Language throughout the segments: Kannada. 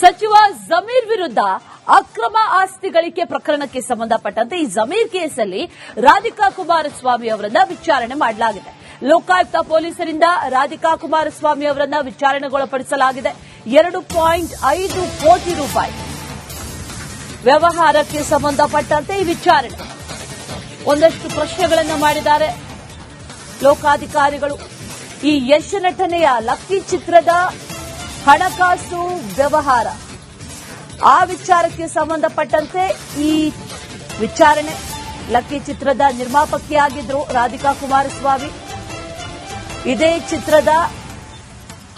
ಸಚಿವ ಜಮೀರ್ ವಿರುದ್ಧ ಅಕ್ರಮ ಆಸ್ತಿ ಗಳಿಕೆ ಪ್ರಕರಣಕ್ಕೆ ಸಂಬಂಧಪಟ್ಟಂತೆ ಈ ಜಮೀರ್ ಕೇಸಲ್ಲಿ ರಾಧಿಕಾ ಕುಮಾರಸ್ವಾಮಿ ಅವರನ್ನ ವಿಚಾರಣೆ ಮಾಡಲಾಗಿದೆ. ಲೋಕಾಯುಕ್ತ ಪೊಲೀಸರಿಂದ ರಾಧಿಕಾ ಕುಮಾರಸ್ವಾಮಿ ಅವರನ್ನ ವಿಚಾರಣೆಗೊಳಪಡಿಸಲಾಗಿದೆ. ಎರಡು ಪಾಯಿಂಟ್ ಐದು ಕೋಟಿ ರೂಪಾಯಿ ವ್ಯವಹಾರಕ್ಕೆ ಸಂಬಂಧಪಟ್ಟಂತೆ ಈ ವಿಚಾರಣೆ. ಒಂದಷ್ಟು ಪ್ರಶ್ನೆಗಳನ್ನು ಮಾಡಿದ್ದಾರೆ ಲೋಕಾಧಿಕಾರಿಗಳು. ಈ ಯಶ್ ನಟನೆಯ ಲಕ್ಕಿ ಚಿತ್ರದ ಹಣಕಾಸು ವ್ಯವಹಾರ. ಆ ವಿಚಾರಕ್ಕೆ ಸಂಬಂಧಪಟ್ಟಂತೆ ಈ ವಿಚಾರಣೆ ಲಕ್ಕಿ ಚಿತ್ರದ ನಿರ್ಮಾಪಕಿಯಾಗಿದ್ದರು ರಾಧಿಕಾ ಕುಮಾರಸ್ವಾಮಿ. ಇದೇ ಚಿತ್ರದ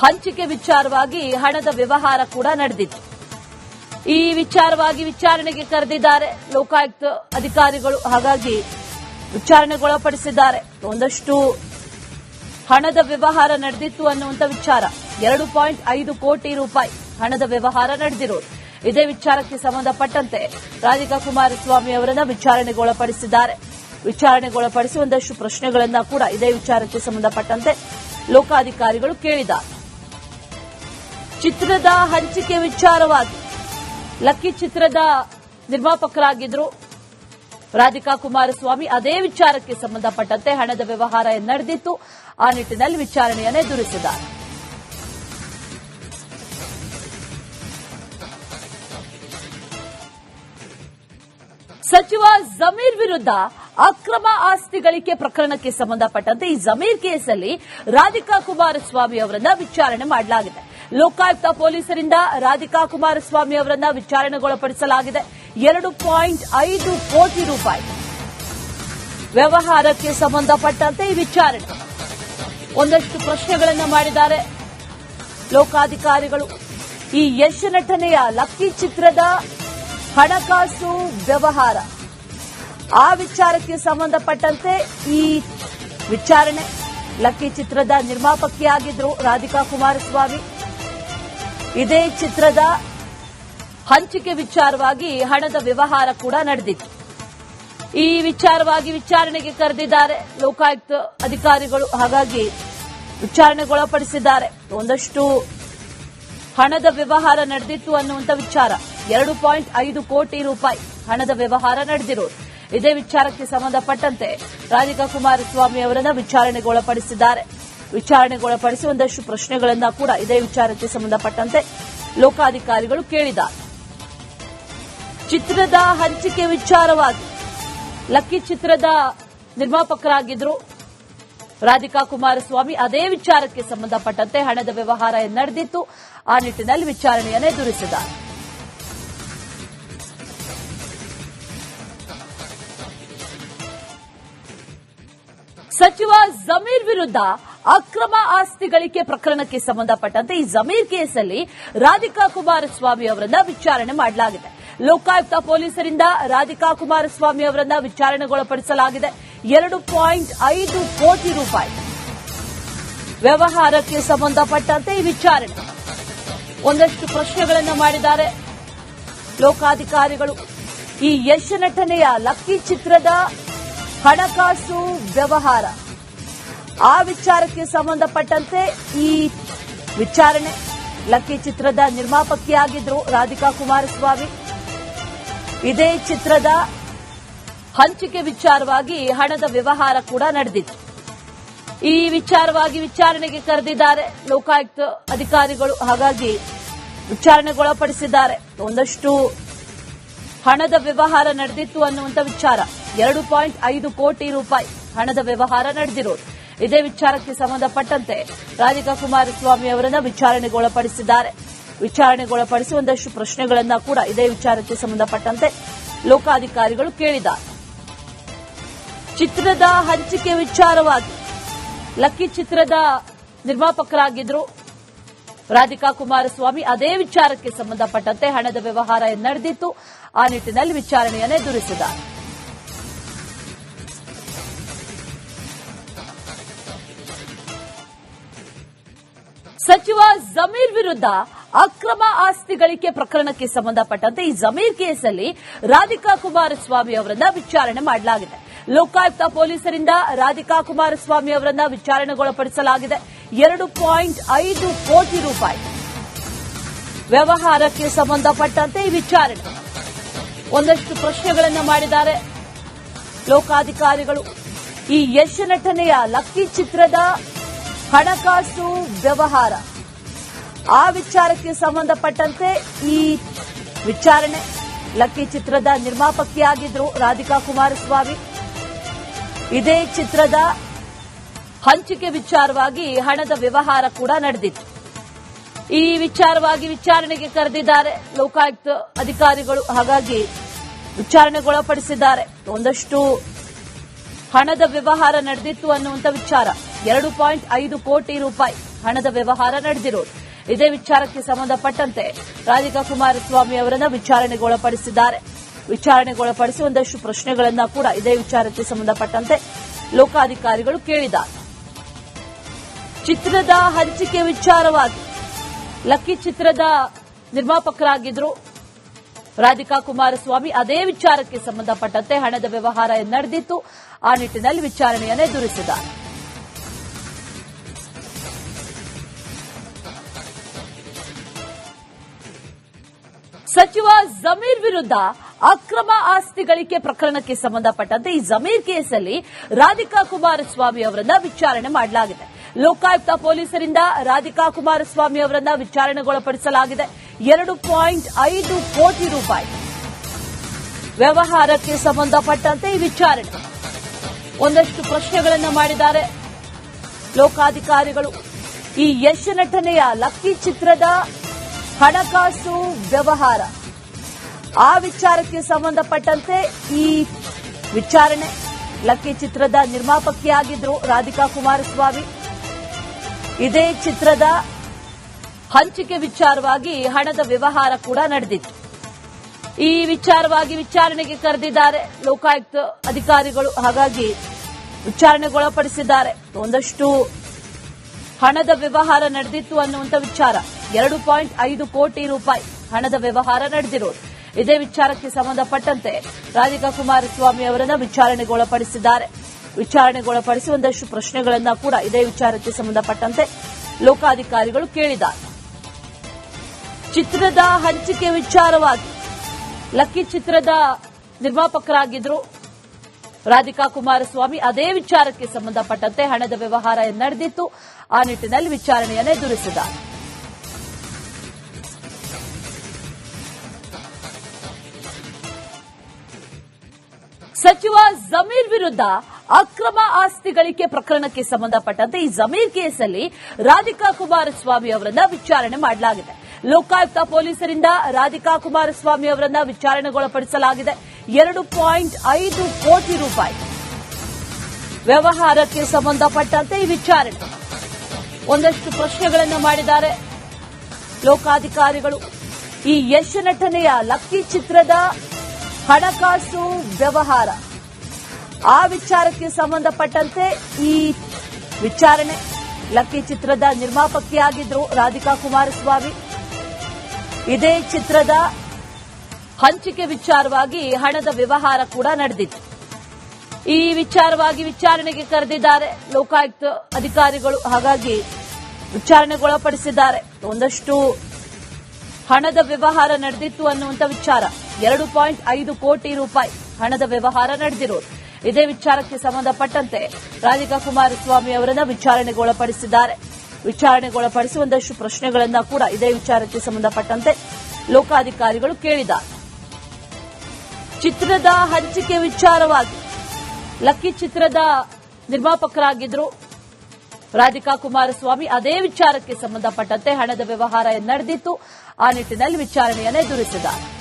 ಹಂಚಿಕೆ ವಿಚಾರವಾಗಿ ಹಣದ ವ್ಯವಹಾರ ಕೂಡ ನಡೆದಿತ್ತು. ಈ ವಿಚಾರವಾಗಿ ವಿಚಾರಣೆಗೆ ಕರೆದಿದ್ದಾರೆ ಲೋಕಾಯುಕ್ತ ಅಧಿಕಾರಿಗಳು. ಹಾಗಾಗಿ ವಿಚಾರಣೆಗೊಳಪಡಿಸಿದ್ದಾರೆ. ಒಂದಷ್ಟು ಹಣದ ವ್ಯವಹಾರ ನಡೆದಿತ್ತು ಅನ್ನುವಂಥ ವಿಚಾರ. ಎರಡು ಪಾಯಿಂಟ್ ಐದು ಕೋಟಿ ರೂಪಾಯಿ ಹಣದ ವ್ಯವಹಾರ ನಡೆದಿರೋದು. ಇದೇ ವಿಚಾರಕ್ಕೆ ಸಂಬಂಧಪಟ್ಟಂತೆ ರಾಧಿಕಾ ಕುಮಾರಸ್ವಾಮಿ ಅವರನ್ನು ವಿಚಾರಣೆಗೊಳಪಡಿಸಿದ್ದಾರೆ ವಿಚಾರಣೆಗೊಳಪಡಿಸಿ ಒಂದಷ್ಟು ಪ್ರಶ್ನೆಗಳನ್ನ ಕೂಡ ಇದೇ ವಿಚಾರಕ್ಕೆ ಸಂಬಂಧಪಟ್ಟಂತೆ ಲೋಕಾಧಿಕಾರಿಗಳು ಕೇಳಿದ್ದಾರೆ. ಚಿತ್ರದ ಹಂಚಿಕೆ ವಿಚಾರವಾಗಿ ಲಕ್ಕಿ ಚಿತ್ರದ ನಿರ್ಮಾಪಕರಾಗಿದ್ರು. ರಾಧಿಕಾ ಕುಮಾರಸ್ವಾಮಿ ಅದೇ ವಿಚಾರಕ್ಕೆ ಸಂಬಂಧಪಟ್ಟಂತೆ ಹಣದ ವ್ಯವಹಾರ ನಡೆದಿತ್ತು. ಆ ನಿಟ್ಟಿನಲ್ಲಿ ವಿಚಾರಣೆಯನ್ನು ಎದುರಿಸಿದ್ದಾರೆ. ಸಚಿವ ಜಮೀರ್ ವಿರುದ್ಧ ಅಕ್ರಮ ಆಸ್ತಿ ಗಳಿಕೆ ಪ್ರಕರಣಕ್ಕೆ ಸಂಬಂಧಪಟ್ಟಂತೆ ಈ ಜಮೀರ್ ಕೇಸಲ್ಲಿ ರಾಧಿಕಾ ಕುಮಾರಸ್ವಾಮಿ ಅವರನ್ನ ವಿಚಾರಣೆ ಮಾಡಲಾಗಿದೆ. ಲೋಕಾಯುಕ್ತ ಪೊಲೀಸರಿಂದ ರಾಧಿಕಾ ಕುಮಾರಸ್ವಾಮಿ ಅವರನ್ನ ವಿಚಾರಣೆಗೊಳಪಡಿಸಲಾಗಿದೆ. ಎರಡು ಪಾಯಿಂಟ್ ಐದು ಕೋಟಿ ರೂಪಾಯಿ. ವ್ಯವಹಾರಕ್ಕೆ ಸಂಬಂಧಪಟ್ಟಂತೆ ಈ ವಿಚಾರಣೆ. ಒಂದಷ್ಟು ಪ್ರಶ್ನೆಗಳನ್ನು ಮಾಡಿದ್ದಾರೆ. ಲೋಕಾಧಿಕಾರಿಗಳು. ಈ ಯಶ್ ನಟನೆಯ ಲಕ್ಕಿ ಚಿತ್ರದ ಹಣಕಾಸು ವ್ಯವಹಾರ. ಆ ವಿಚಾರಕ್ಕೆ ಸಂಬಂಧಪಟ್ಟಂತೆ ಈ ವಿಚಾರಣೆ. ಲಕ್ಕಿ ಚಿತ್ರದ ನಿರ್ಮಾಪಕಿಯಾಗಿದ್ರು ರಾಧಿಕಾ ಕುಮಾರಸ್ವಾಮಿ. ಇದೇ ಚಿತ್ರದ ಹಂಚಿಕೆ ವಿಚಾರವಾಗಿ ಹಣದ ವ್ಯವಹಾರ ಕೂಡ ನಡೆದಿತ್ತು. ಈ ವಿಚಾರವಾಗಿ ವಿಚಾರಣೆಗೆ ಕರೆದಿದ್ದಾರೆ ಲೋಕಾಯುಕ್ತ ಅಧಿಕಾರಿಗಳು. ಹಾಗಾಗಿ ವಿಚಾರಣೆಗೊಳಪಡಿಸಿದ್ದಾರೆ ಒಂದಷ್ಟು ಹಣದ ವ್ಯವಹಾರ ನಡೆದಿತ್ತು ಅನ್ನುವಂಥ ವಿಚಾರ. ಎರಡು ಪಾಯಿಂಟ್ ಐದು ಕೋಟಿ ರೂಪಾಯಿ ಹಣದ ವ್ಯವಹಾರ ನಡೆದಿರೋದು. ಇದೇ ವಿಚಾರಕ್ಕೆ ಸಂಬಂಧಪಟ್ಟಂತೆ ರಾಧಿಕಾ ಕುಮಾರಸ್ವಾಮಿ ಅವರನ್ನು ವಿಚಾರಣೆಗೊಳಪಡಿಸಿದ್ದಾರೆ ವಿಚಾರಣೆಗೊಳಪಡಿಸಿ ಒಂದಷ್ಟು ಪ್ರಶ್ನೆಗಳನ್ನ ಕೂಡ ಇದೇ ವಿಚಾರಕ್ಕೆ ಸಂಬಂಧಪಟ್ಟಂತೆ ಲೋಕಾಧಿಕಾರಿಗಳು ಕೇಳಿದ್ದಾರೆ. ಚಿತ್ರದ ಹಂಚಿಕೆ ವಿಚಾರವಾಗಿ ಲಕ್ಕಿ ಚಿತ್ರದ ನಿರ್ಮಾಪಕರಾಗಿದ್ರು ರಾಧಿಕಾ ಕುಮಾರಸ್ವಾಮಿ. ಅದೇ ವಿಚಾರಕ್ಕೆ ಸಂಬಂಧಪಟ್ಟಂತೆ ಹಣದ ವ್ಯವಹಾರ ನಡೆದಿತ್ತು. ಆ ನಿಟ್ಟಿನಲ್ಲಿ ವಿಚಾರಣೆಯನ್ನು ಎದುರಿಸಿದ್ದಾರೆ. ಸಚಿವ ಜಮೀರ್ ವಿರುದ್ಧ ಅಕ್ರಮ ಆಸ್ತಿ ಗಳಿಕೆ ಪ್ರಕರಣಕ್ಕೆ ಸಂಬಂಧಪಟ್ಟಂತೆ ಈ ಜಮೀರ್ ಕೇಸಲ್ಲಿ ರಾಧಿಕಾ ಕುಮಾರಸ್ವಾಮಿ ಅವರನ್ನ ವಿಚಾರಣೆ ಮಾಡಲಾಗಿದೆ. ಲೋಕಾಯುಕ್ತ ಪೊಲೀಸರಿಂದ ರಾಧಿಕಾ ಕುಮಾರಸ್ವಾಮಿ ಅವರನ್ನ ವಿಚಾರಣೆಗೊಳಪಡಿಸಲಾಗಿದೆ. ಎರಡು ಪಾಯಿಂಟ್ ಐದು ಕೋಟಿ ರೂಪಾಯಿ. ವ್ಯವಹಾರಕ್ಕೆ ಸಂಬಂಧಪಟ್ಟಂತೆ ಈ ವಿಚಾರಣೆ. ಒಂದಷ್ಟು ಪ್ರಶ್ನೆಗಳನ್ನು ಮಾಡಿದ್ದಾರೆ ಲೋಕಾಧಿಕಾರಿಗಳು. ಈ ಯಶ್ ನಟನೆಯ ಲಕ್ಕಿ ಚಿತ್ರದ ಹಣಕಾಸು ವ್ಯವಹಾರ. ಆ ವಿಚಾರಕ್ಕೆ ಸಂಬಂಧಪಟ್ಟಂತೆ ಈ ವಿಚಾರಣೆ. ಲಕ್ಕಿ ಚಿತ್ರದ ನಿರ್ಮಾಪಕಿಯಾಗಿದ್ರು ರಾಧಿಕಾ ಕುಮಾರಸ್ವಾಮಿ. ಇದೇ ಚಿತ್ರದ ಹಂಚಿಕೆ ವಿಚಾರವಾಗಿ ಹಣದ ವ್ಯವಹಾರ ಕೂಡ ನಡೆದಿತ್ತು. ಈ ವಿಚಾರವಾಗಿ ವಿಚಾರಣೆಗೆ ಕರೆದಿದ್ದಾರೆ ಲೋಕಾಯುಕ್ತ ಅಧಿಕಾರಿಗಳು. ಹಾಗಾಗಿ ವಿಚಾರಣೆಗೊಳಪಡಿಸಿದ್ದಾರೆ. ಒಂದಷ್ಟು ಹಣದ ವ್ಯವಹಾರ ನಡೆದಿತ್ತು ಅನ್ನುವಂಥ ವಿಚಾರ. ಎರಡು ಪಾಯಿಂಟ್ ಐದು ಕೋಟಿ ರೂಪಾಯಿ ಹಣದ ವ್ಯವಹಾರ ನಡೆದಿರೋದು. ಇದೇ ವಿಚಾರಕ್ಕೆ ಸಂಬಂಧಪಟ್ಟಂತೆ ರಾಧಿಕಾ ಕುಮಾರಸ್ವಾಮಿ ಅವರನ್ನು ವಿಚಾರಣೆಗೊಳಪಡಿಸಿದ್ದಾರೆ. ವಿಚಾರಣೆಗೊಳಪಡಿಸಿ ಒಂದಷ್ಟು ಪ್ರಶ್ನೆಗಳನ್ನ ಕೂಡ ಇದೇ ವಿಚಾರಕ್ಕೆ ಸಂಬಂಧಪಟ್ಟಂತೆ ಲೋಕಾಧಿಕಾರಿಗಳು ಕೇಳಿದ್ದಾರೆ. ಚಿತ್ರದ ಹಂಚಿಕೆ ವಿಚಾರವಾಗಿ ಲಕ್ಕಿ ಚಿತ್ರದ ನಿರ್ಮಾಪಕರಾಗಿದ್ರು ರಾಧಿಕಾ ಕುಮಾರಸ್ವಾಮಿ. ಅದೇ ವಿಚಾರಕ್ಕೆ ಸಂಬಂಧಪಟ್ಟಂತೆ ಹಣದ ವ್ಯವಹಾರ ನಡೆದಿತ್ತು. ಆ ನಿಟ್ಟಿನಲ್ಲಿ ವಿಚಾರಣೆಯನ್ನು ಎದುರಿಸಿದ್ದಾರೆ. ಸಚಿವ ಜಮೀರ್ ವಿರುದ್ಧ ಅಕ್ರಮ ಆಸ್ತಿ ಗಳಿಕೆ ಪ್ರಕರಣಕ್ಕೆ ಸಂಬಂಧಪಟ್ಟಂತೆ ಈ ಜಮೀರ್ ಕೇಸಲ್ಲಿ ರಾಧಿಕಾ ಕುಮಾರಸ್ವಾಮಿ ಅವರನ್ನ ವಿಚಾರಣೆ ಮಾಡಲಾಗಿದೆ. ಲೋಕಾಯುಕ್ತ ಪೊಲೀಸರಿಂದ ರಾಧಿಕಾ ಕುಮಾರಸ್ವಾಮಿ ಅವರನ್ನ ವಿಚಾರಣೆಗೊಳಪಡಿಸಲಾಗಿದೆ. ಎರಡು ಪಾಯಿಂಟ್ ಐದು ಕೋಟಿ ರೂಪಾಯಿ ವ್ಯವಹಾರಕ್ಕೆ ಸಂಬಂಧಪಟ್ಟಂತೆ ಈ ವಿಚಾರಣೆ. ಒಂದಷ್ಟು ಪ್ರಶ್ನೆಗಳನ್ನು ಮಾಡಿದ್ದಾರೆ ಲೋಕಾಧಿಕಾರಿಗಳು. ಈ ಯಶ್ ನಟನೆಯ ಲಕ್ಕಿ ಚಿತ್ರದ ಹಣಕಾಸು ವ್ಯವಹಾರ. ಆ ವಿಚಾರಕ್ಕೆ ಸಂಬಂಧಪಟ್ಟಂತೆ ಈ ವಿಚಾರಣೆ ಲಕ್ಕಿ ಚಿತ್ರದ ನಿರ್ಮಾಪಕಿಯಾಗಿದ್ರು ರಾಧಿಕಾ ಕುಮಾರಸ್ವಾಮಿ. ಇದೇ ಚಿತ್ರದ ಹಂಚಿಕೆ ವಿಚಾರವಾಗಿ ಹಣದ ವ್ಯವಹಾರ ಕೂಡ ನಡೆದಿತ್ತು. ಈ ವಿಚಾರವಾಗಿ ವಿಚಾರಣೆಗೆ ಕರೆದಿದ್ದಾರೆ ಲೋಕಾಯುಕ್ತ ಅಧಿಕಾರಿಗಳು, ಹಾಗಾಗಿ ವಿಚಾರಣೆಗೊಳಪಡಿಸಿದ್ದಾರೆ. ಒಂದಷ್ಟು ಹಣದ ವ್ಯವಹಾರ ನಡೆದಿತ್ತು ಅನ್ನುವಂಥ ವಿಚಾರ. ಎರಡು ಪಾಯಿಂಟ್ ಐದು ಕೋಟಿ ರೂಪಾಯಿ ಹಣದ ವ್ಯವಹಾರ ನಡೆದಿರೋದು. ಇದೇ ವಿಚಾರಕ್ಕೆ ಸಂಬಂಧಪಟ್ಟಂತೆ ರಾಧಿಕಾ ಕುಮಾರಸ್ವಾಮಿ ಅವರನ್ನು ವಿಚಾರಣೆಗೊಳಪಡಿಸಿದ್ದಾರೆ. ವಿಚಾರಣೆಗೊಳಪಡಿಸಿ ಒಂದಷ್ಟು ಪ್ರಶ್ನೆಗಳನ್ನ ಕೂಡ ಇದೇ ವಿಚಾರಕ್ಕೆ ಸಂಬಂಧಪಟ್ಟಂತೆ ಲೋಕಾಧಿಕಾರಿಗಳು ಕೇಳಿದ್ದಾರೆ. ಚಿತ್ರದ ಹಂಚಿಕೆ ವಿಚಾರವಾಗಿ ಲಕ್ಕಿ ಚಿತ್ರದ ನಿರ್ಮಾಪಕರಾಗಿದ್ರು ರಾಧಿಕಾ ಕುಮಾರಸ್ವಾಮಿ. ಅದೇ ವಿಚಾರಕ್ಕೆ ಸಂಬಂಧಪಟ್ಟಂತೆ ಹಣದ ವ್ಯವಹಾರ ನಡೆದಿತ್ತು. ಆ ನಿಟ್ಟಿನಲ್ಲಿ ವಿಚಾರಣೆಯನ್ನು ಎದುರಿಸಿದ್ದಾರೆ. ಸಚಿವ ಜಮೀರ್ ವಿರುದ್ಧ ಅಕ್ರಮ ಆಸ್ತಿ ಗಳಿಕೆ ಪ್ರಕರಣಕ್ಕೆ ಸಂಬಂಧಪಟ್ಟಂತೆ ಈ ಜಮೀರ್ ಕೇಸಲ್ಲಿ ರಾಧಿಕಾ ಕುಮಾರಸ್ವಾಮಿ ಅವರನ್ನ ವಿಚಾರಣೆ ಮಾಡಲಾಗಿದೆ. ಲೋಕಾಯುಕ್ತ ಪೊಲೀಸರಿಂದ ರಾಧಿಕಾ ಕುಮಾರಸ್ವಾಮಿ ಅವರನ್ನ ವಿಚಾರಣೆಗೊಳಪಡಿಸಲಾಗಿದೆ. ಎರಡು ಪಾಯಿಂಟ್ ಐದು ಕೋಟಿ ರೂಪಾಯಿ ವ್ಯವಹಾರಕ್ಕೆ ಸಂಬಂಧಪಟ್ಟಂತೆ ಈ ವಿಚಾರಣೆ. ಒಂದಷ್ಟು ಪ್ರಶ್ನೆಗಳನ್ನು ಮಾಡಿದ್ದಾರೆ ಲೋಕಾಧಿಕಾರಿಗಳು. ಈ ಯಶ್ ನಟನೆಯ ಲಕ್ಕಿ ಚಿತ್ರದ ಹಣಕಾಸು ವ್ಯವಹಾರ. ಆ ವಿಚಾರಕ್ಕೆ ಸಂಬಂಧಪಟ್ಟಂತೆ ಈ ವಿಚಾರಣೆ ಲಕ್ಕಿ ಚಿತ್ರದ ನಿರ್ಮಾಪಕಿಯಾಗಿದ್ದರು ರಾಧಿಕಾ ಕುಮಾರಸ್ವಾಮಿ. ಇದೇ ಚಿತ್ರದ ಹಂಚಿಕೆ ವಿಚಾರವಾಗಿ ಹಣದ ವ್ಯವಹಾರ ಕೂಡ ನಡೆದಿತ್ತು. ಈ ವಿಚಾರವಾಗಿ ವಿಚಾರಣೆಗೆ ಕರೆದಿದ್ದಾರೆ ಲೋಕಾಯುಕ್ತ ಅಧಿಕಾರಿಗಳು. ಹಾಗಾಗಿ ವಿಚಾರಣೆಗೊಳಪಡಿಸಿದ್ದಾರೆ. ಒಂದಷ್ಟು ಹಣದ ವ್ಯವಹಾರ ನಡೆದಿತ್ತು ಅನ್ನುವಂಥ ವಿಚಾರ. ಎರಡು ಪಾಯಿಂಟ್ ಐದು ಕೋಟಿ ರೂಪಾಯಿ ಹಣದ ವ್ಯವಹಾರ ನಡೆದಿರುವುದು ಇದೇ ವಿಚಾರಕ್ಕೆ ಸಂಬಂಧಪಟ್ಟಂತೆ ರಾಧಿಕಾ ಕುಮಾರಸ್ವಾಮಿ ಅವರನ್ನು ವಿಚಾರಣೆಗೊಳಪಡಿಸಿದ್ದಾರೆ. ವಿಚಾರಣೆಗೊಳಪಡಿಸಿ ಒಂದಷ್ಟು ಪ್ರಶ್ನೆಗಳನ್ನು ಕೂಡ ಇದೇ ವಿಚಾರಕ್ಕೆ ಸಂಬಂಧಪಟ್ಟಂತೆ ಲೋಕಾಧಿಕಾರಿಗಳು ಕೇಳಿದ್ದಾರೆ. ಚಿತ್ರದ ಹಂಚಿಕೆ ವಿಚಾರವಾಗಿ ಲಕ್ಕಿ ಚಿತ್ರದ ನಿರ್ಮಾಪಕರಾಗಿದ್ರು ರಾಧಿಕಾ ಕುಮಾರಸ್ವಾಮಿ. ಅದೇ ವಿಚಾರಕ್ಕೆ ಸಂಬಂಧಪಟ್ಟಂತೆ ಹಣದ ವ್ಯವಹಾರ ನಡೆದಿತ್ತು. ಆ ನಿಟ್ಟಿನಲ್ಲಿ ವಿಚಾರಣೆಯನ್ನು ಎದುರಿಸಿದ್ದಾರೆ. ಸಚಿವ ಜಮೀರ್ ವಿರುದ್ಧ ಅಕ್ರಮ ಆಸ್ತಿ ಗಳಿಕೆ ಪ್ರಕರಣಕ್ಕೆ ಸಂಬಂಧಪಟ್ಟಂತೆ ಈ ಜಮೀರ್ ಕೇಸಲ್ಲಿ ರಾಧಿಕಾ ಕುಮಾರಸ್ವಾಮಿ ಅವರನ್ನ ವಿಚಾರಣೆ ಮಾಡಲಾಗಿದೆ. ಲೋಕಾಯುಕ್ತ ಪೊಲೀಸರಿಂದ ರಾಧಿಕಾ ಕುಮಾರಸ್ವಾಮಿ ಅವರನ್ನ ವಿಚಾರಣೆಗೊಳಪಡಿಸಲಾಗಿದೆ. ಎರಡು ಪಾಯಿಂಟ್ ಐದು ಕೋಟಿ ರೂಪಾಯಿ ವ್ಯವಹಾರಕ್ಕೆ ಸಂಬಂಧಪಟ್ಟಂತೆ ಈ ವಿಚಾರಣೆ. ಒಂದಷ್ಟು ಪ್ರಶ್ನೆಗಳನ್ನು ಮಾಡಿದ್ದಾರೆ ಲೋಕಾಧಿಕಾರಿಗಳು. ಈ ಯಶ್ ನಟನೆಯ ಲಕ್ಕಿ ಚಿತ್ರದ ಹಣಕಾಸು ವ್ಯವಹಾರ. ಆ ವಿಚಾರಕ್ಕೆ ಸಂಬಂಧಪಟ್ಟಂತೆ ಈ ವಿಚಾರಣೆ ಲಕ್ಕಿ ಚಿತ್ರದ ನಿರ್ಮಾಪಕಿಯಾಗಿದ್ದರು ರಾಧಿಕಾ ಕುಮಾರಸ್ವಾಮಿ. ಇದೇ ಚಿತ್ರದ ಹಂಚಿಕೆ ವಿಚಾರವಾಗಿ ಹಣದ ವ್ಯವಹಾರ ಕೂಡ ನಡೆದಿತ್ತು. ಈ ವಿಚಾರವಾಗಿ ವಿಚಾರಣೆಗೆ ಕರೆದಿದ್ದಾರೆ ಲೋಕಾಯುಕ್ತ ಅಧಿಕಾರಿಗಳು, ಹಾಗಾಗಿ ವಿಚಾರಣೆಗೊಳಪಡಿಸಿದ್ದಾರೆ ಒಂದಷ್ಟು ಹಣದ ವ್ಯವಹಾರ ನಡೆದಿತ್ತು ಅನ್ನುವಂಥ ವಿಚಾರ. ಎರಡು ಪಾಯಿಂಟ್ ಐದು ಕೋಟಿ ರೂಪಾಯಿ ಹಣದ ವ್ಯವಹಾರ ನಡೆದಿರೋದು. ಇದೇ ವಿಚಾರಕ್ಕೆ ಸಂಬಂಧಪಟ್ಟಂತೆ ರಾಧಿಕಾ ಕುಮಾರಸ್ವಾಮಿ ಅವರನ್ನ ವಿಚಾರಣೆಗೊಳಪಡಿಸಿದ್ದಾರೆ. ವಿಚಾರಣೆಗೊಳಪಡಿಸಿ ಒಂದಷ್ಟು ಪ್ರಶ್ನೆಗಳನ್ನ ಕೂಡ ಇದೇ ವಿಚಾರಕ್ಕೆ ಸಂಬಂಧಪಟ್ಟಂತೆ ಲೋಕಾಧಿಕಾರಿಗಳು ಕೇಳಿದ್ದಾರೆ. ಚಿತ್ರದ ಹಂಚಿಕೆ ವಿಚಾರವಾಗಿ ಲಕ್ಕಿ ಚಿತ್ರದ ನಿರ್ಮಾಪಕರಾಗಿದ್ದರು ರಾಧಿಕಾ ಕುಮಾರಸ್ವಾಮಿ. ಅದೇ ವಿಚಾರಕ್ಕೆ ಸಂಬಂಧಪಟ್ಟಂತೆ ಹಣದ ವ್ಯವಹಾರ ನಡೆದಿತ್ತು. ಆ ನಿಟ್ಟಿನಲ್ಲಿ ವಿಚಾರಣೆಯನ್ನು ಎದುರಿಸಿದ್ದಾರೆ.